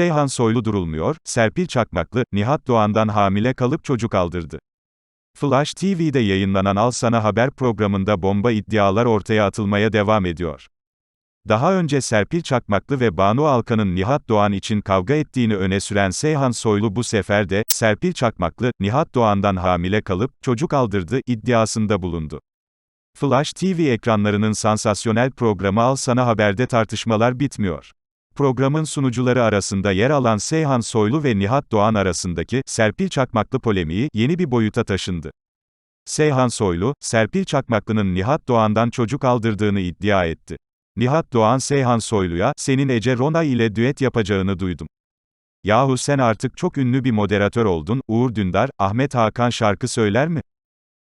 Seyhan Soylu durulmuyor, Serpil Çakmaklı, Nihat Doğan'dan hamile kalıp çocuk aldırdı. Flash TV'de yayınlanan Al Sana Haber programında bomba iddialar ortaya atılmaya devam ediyor. Daha önce Serpil Çakmaklı ve Banu Alkan'ın Nihat Doğan için kavga ettiğini öne süren Seyhan Soylu bu sefer de, Serpil Çakmaklı, Nihat Doğan'dan hamile kalıp, çocuk aldırdı, iddiasında bulundu. Flash TV ekranlarının sansasyonel programı Al Sana Haber'de tartışmalar bitmiyor. Programın sunucuları arasında yer alan Seyhan Soylu ve Nihat Doğan arasındaki, Serpil Çakmaklı polemiği, yeni bir boyuta taşındı. Seyhan Soylu, Serpil Çakmaklı'nın Nihat Doğan'dan çocuk aldırdığını iddia etti. Nihat Doğan Seyhan Soylu'ya, senin Ece Ronay ile düet yapacağını duydum. Yahu sen artık çok ünlü bir moderatör oldun, Uğur Dündar, Ahmet Hakan şarkı söyler mi?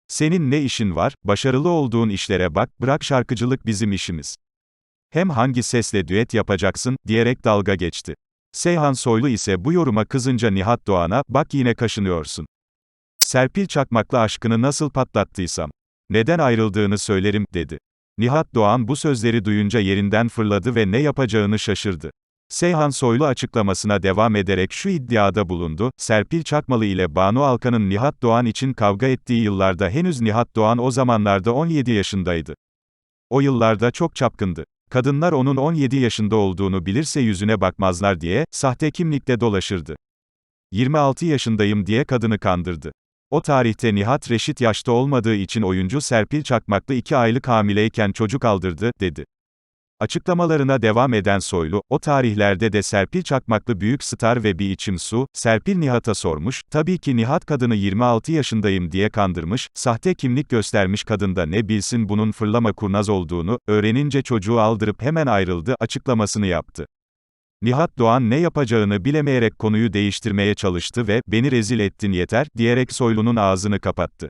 Senin ne işin var, başarılı olduğun işlere bak, bırak şarkıcılık bizim işimiz. Hem hangi sesle düet yapacaksın, diyerek dalga geçti. Seyhan Soylu ise bu yoruma kızınca Nihat Doğan'a, bak yine kaşınıyorsun. Serpil Çakmak'la aşkını nasıl patlattıysam, neden ayrıldığını söylerim, dedi. Nihat Doğan bu sözleri duyunca yerinden fırladı ve ne yapacağını şaşırdı. Seyhan Soylu açıklamasına devam ederek şu iddiada bulundu, Serpil Çakmalı ile Banu Alkan'ın Nihat Doğan için kavga ettiği yıllarda henüz Nihat Doğan o zamanlarda 17 yaşındaydı. O yıllarda çok çapkındı. Kadınlar onun 17 yaşında olduğunu bilirse yüzüne bakmazlar diye, sahte kimlikle dolaşırdı. 26 yaşındayım diye kadını kandırdı. O tarihte Nihat Reşit yaşta olmadığı için oyuncu Serpil Çakmaklı 2 aylık hamileyken çocuk aldırdı, dedi. Açıklamalarına devam eden Soylu, o tarihlerde de Serpil Çakmaklı büyük star ve bir içim su, Serpil Nihat'a sormuş, tabii ki Nihat kadını 26 yaşındayım diye kandırmış, sahte kimlik göstermiş kadında ne bilsin bunun fırlama kurnaz olduğunu, öğrenince çocuğu aldırıp hemen ayrıldı, açıklamasını yaptı. Nihat Doğan ne yapacağını bilemeyerek konuyu değiştirmeye çalıştı ve, beni rezil ettin yeter, diyerek Soylu'nun ağzını kapattı.